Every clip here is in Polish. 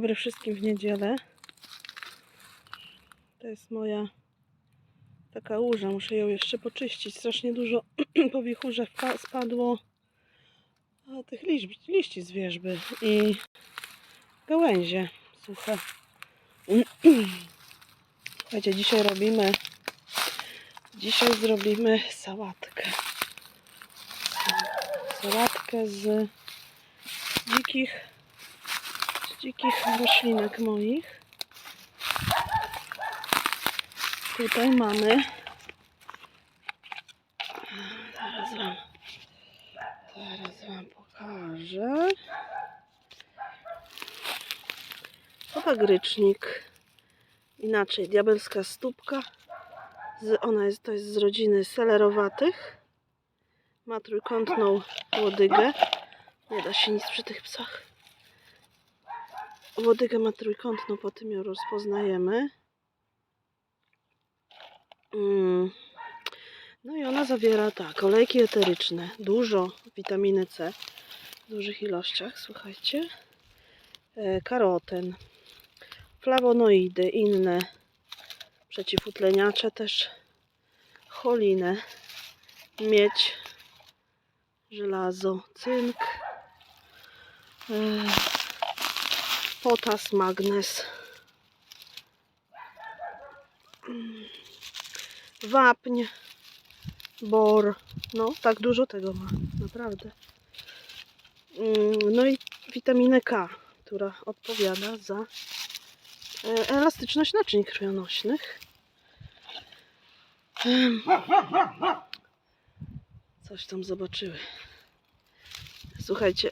Dobry wszystkim w niedzielę. To jest moja taka łuża. Muszę ją jeszcze poczyścić. Strasznie dużo po wichurze spadło tych liść, liści z wierzby i gałęzie suche. Słuchajcie, dzisiaj robimy dzisiaj zrobimy sałatkę. Sałatkę z dzikich dzikich roślinek moich. Tutaj mamy. Zaraz wam, zaraz wam pokażę. Popagrycznik. Inaczej, diabelska stópka. Z, ona jest, to jest z rodziny selerowatych. Ma trójkątną łodygę. Nie da się nic przy tych psach. Łodygę ma trójkątną, po tym ją rozpoznajemy. Mm. No i ona zawiera tak, olejki eteryczne, dużo witaminy C w dużych ilościach, słuchajcie. E, karoten, flawonoidy, inne przeciwutleniacze też, cholinę, miedź, żelazo, cynk, e, potas, magnez, Mm. wapń, bor. No, tak dużo tego ma, naprawdę. Mm, No i witaminę K, która odpowiada za e, elastyczność naczyń krwionośnych. Coś tam zobaczyły. Słuchajcie,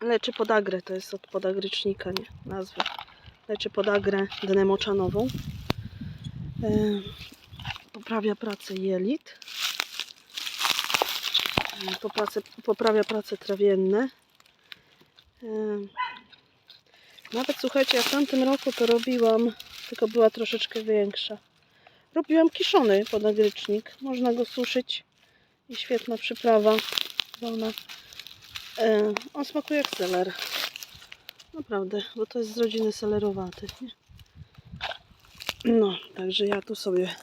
leczy podagrę, to jest od podagrycznika, nie? Nazwa. Leczy podagrę dnemoczanową. Em, Poprawia pracę jelit. Poprawia pracę trawienne. Nawet słuchajcie, ja w tamtym roku to robiłam, tylko była troszeczkę większa. Robiłam kiszony podagrycznik. Można go suszyć i świetna przyprawa. Wolna. E, on smakuje jak seler. Naprawdę, bo to jest z rodziny selerowatych. Nie? No, także ja tu sobie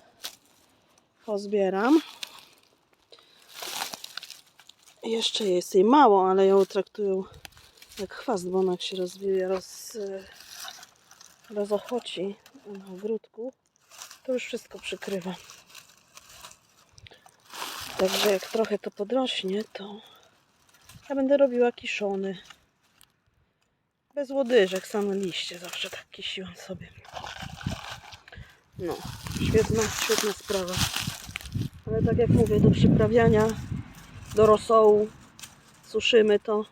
pozbieram. Jeszcze jest jej mało, ale ją traktują jak chwast, bo ona się rozwija, roz, rozochoci na ogródku, to już wszystko przykrywa. Także jak trochę to podrośnie, to ja będę robiła kiszony. Bez łodyżek, same liście. Zawsze tak kisiłam sobie. No, świetna, świetna sprawa. Ale tak jak mówię, do przyprawiania, do rosołu suszymy to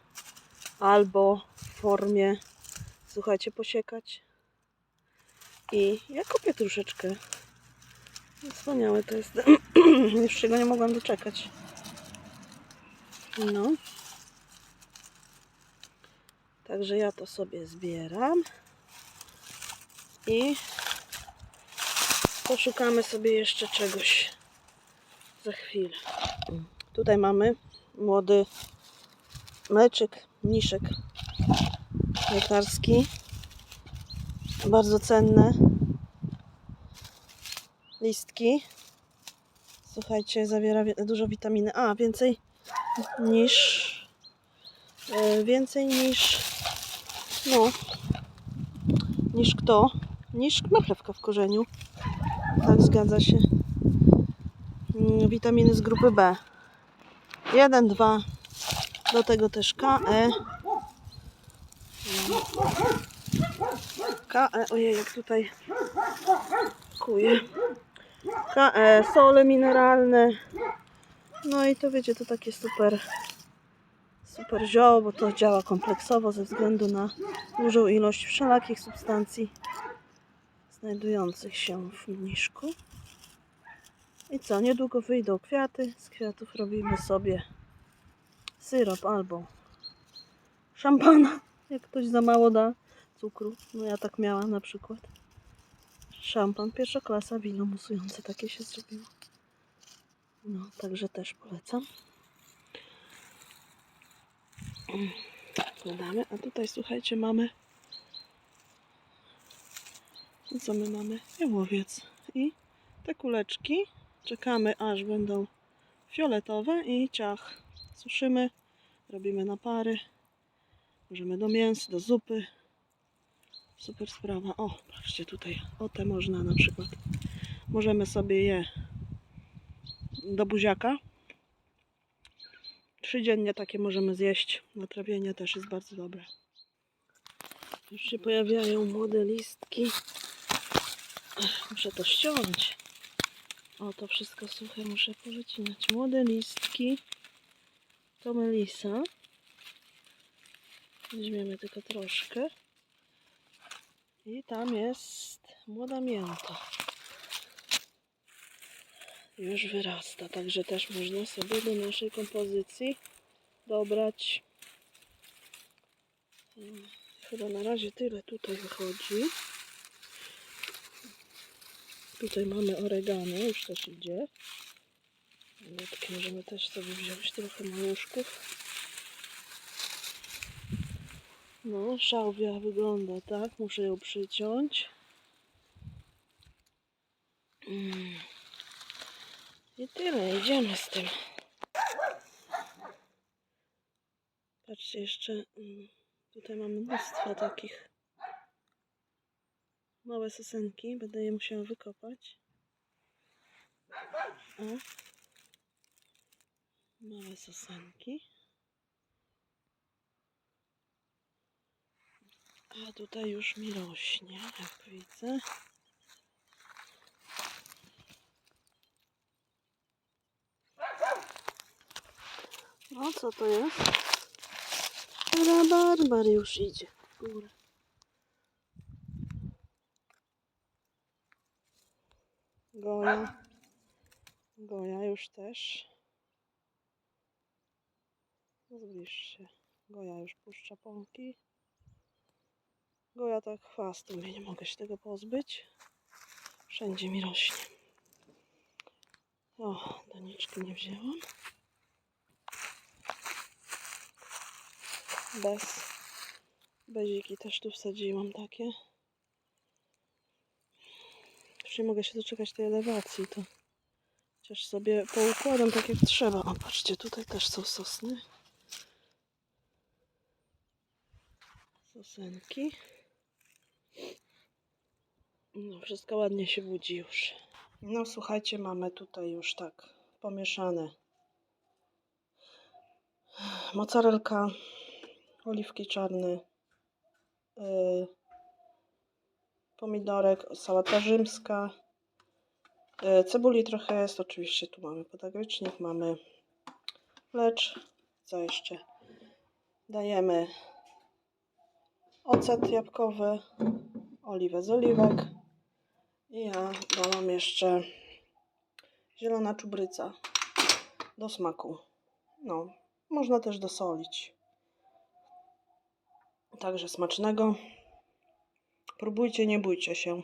albo w formie, słuchajcie, posiekać. I ja kupię troszeczkę. Wspaniałe to jest. Już się go nie mogłam doczekać. No. Także ja to sobie zbieram. I poszukamy sobie jeszcze czegoś za chwilę. Tutaj mamy młody mleczyk, mniszek lekarski. Bardzo cenne listki. Słuchajcie, zawiera wi- dużo witaminy A, więcej niż e, więcej niż no niż kto? Niż marchewka w korzeniu. Tak, zgadza się. Mm, Witaminy z grupy B. 1, 2. Do tego też KE. KE, ojej, jak tutaj kuje. KE, sole mineralne. No i to wiecie, to takie super super zioło, bo to działa kompleksowo ze względu na dużą ilość wszelakich substancji znajdujących się w mniszku. I co, niedługo wyjdą kwiaty. Z kwiatów robimy sobie syrop albo szampana, jak ktoś za mało da cukru. No ja tak miałam na przykład. Szampan, pierwsza klasa, wino musujące takie się zrobiło. No, także też polecam. Wkładamy, a tutaj słuchajcie, mamy. No co my mamy? Jałowiec. I te kuleczki czekamy aż będą fioletowe i ciach. Suszymy, robimy na pary. Możemy do mięs, do zupy. Super sprawa. O, patrzcie tutaj, o te można na przykład. Możemy sobie je do buziaka. Trzy dziennie takie możemy zjeść. Na trawienie też jest bardzo dobre. Już się pojawiają młode listki. Muszę to ściąć. O, to wszystko suche muszę powycinać. Młode listki. To melisa. Weźmiemy tylko troszkę. I tam jest młoda mięta. Już wyrasta, także też można sobie do naszej kompozycji dobrać. Chyba na razie tyle tutaj wychodzi. Tutaj mamy oregano, już też idzie. Malutkie możemy też sobie wziąć trochę maluszków. No, szałwia wygląda tak, muszę ją przyciąć. Mm. I tyle, idziemy z tym. Patrzcie, jeszcze mm, tutaj mamy mnóstwo takich małe sosenki. Będę je musiała wykopać. O. Małe sosenki. A tutaj już mi rośnie, jak widzę. No co to jest? Rabarbar już idzie w górę. Goja. Goja już też. Zbliż się. Goja już puszcza pąki. Goja tak chwastem mnie, nie mogę się tego pozbyć. Wszędzie mi rośnie. O, doniczki nie wzięłam. Bez. Beziki też tu wsadziłam takie. Już nie mogę się doczekać tej elewacji, to chociaż sobie poukładam tak jak trzeba. O, patrzcie, tutaj też są sosny. Sosenki. No, wszystko ładnie się budzi już. No, słuchajcie, mamy tutaj już tak pomieszane. Mozzarelka, oliwki czarne, yy, pomidorek, sałata rzymska, yy, cebuli trochę jest, oczywiście tu mamy podagrycznik, mamy lecz, co jeszcze? Dajemy ocet jabłkowy, oliwę z oliwek i ja dałam jeszcze zielona czubryca do smaku. No, można też dosolić. Także smacznego. Próbujcie, nie bójcie się.